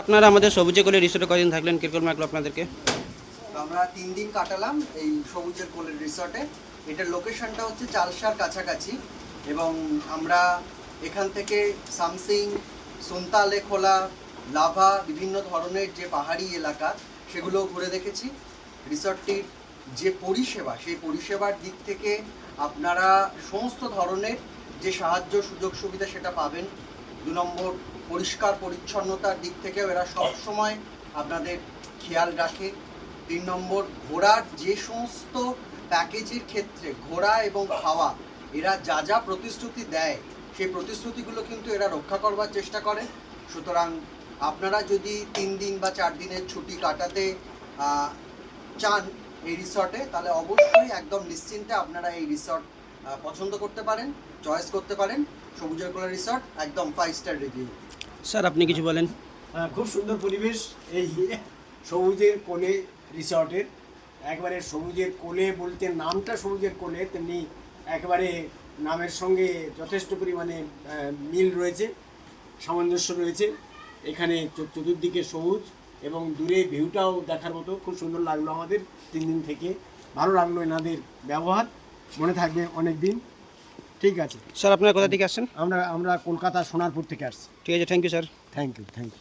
আপনারা আমাদের সবুজে কোলে রিসোর্টে কদিন থাকলেন? কীরকম লাগল আপনাদেরকে? আমরা তিন দিন কাটালাম এই সবুজের কোলের রিসর্টে। এটার লোকেশনটা হচ্ছে চালসার কাছাকাছি এবং আমরা এখান থেকে সামসিং, সুনতালে খোলা, লাভা, বিভিন্ন ধরনের যে পাহাড়ি এলাকা, সেগুলো ঘুরে দেখেছি। রিসর্টটির যে পরিষেবা, সেই পরিষেবার দিক থেকে আপনারা সমস্ত ধরনের যে সাহায্য সুযোগ সুবিধা সেটা পাবেন। দু নম্বর পরিষ্কার পরিচ্ছন্নতার দিক থেকেও এরা সবসময় আপনাদের খেয়াল রাখে। তিন নম্বর, ঘোড়ার যে সমস্ত প্যাকেজের ক্ষেত্রে ঘোড়া এবং খাওয়া, এরা যা যা প্রতিশ্রুতি দেয়, সেই প্রতিশ্রুতিগুলো কিন্তু এরা রক্ষা করবার চেষ্টা করে। সুতরাং আপনারা যদি তিন দিন বা চার দিনের ছুটি কাটাতে চান এই রিসর্টে, তাহলে অবশ্যই একদম নিশ্চিন্তে আপনারা এই রিসর্ট পছন্দ করতে পারেন চয়েস করতে পারেন। সবুজের কোলা রিসর্ট একদম ফাইভ স্টার রিভিউ স্যার আপনি কিছু বলেন। হ্যাঁ, খুব সুন্দর পরিবেশ এই সবুজের কোলে রিসর্টের একবারে সবুজের কোলে বলতে নামটা সবুজের কোলে তেমনি একবারে নামের সঙ্গে যথেষ্ট পরিমাণে মিল রয়েছে সামঞ্জস্য রয়েছে। এখানে চতুর্দিকে সবুজ এবং দূরে ভিউটাও দেখার মতো। খুব সুন্দর লাগল আমাদের তিন দিন থেকে। ভালো লাগল এনাদের ব্যবহার। মনে থাকবে অনেক দিন ঠিক আছে। স্যার আপনার কোথা থেকে আসছেন? আমরা আমরা কলকাতা সোনারপুর থেকে আসছি। ঠিক আছে thank you sir thank you thank you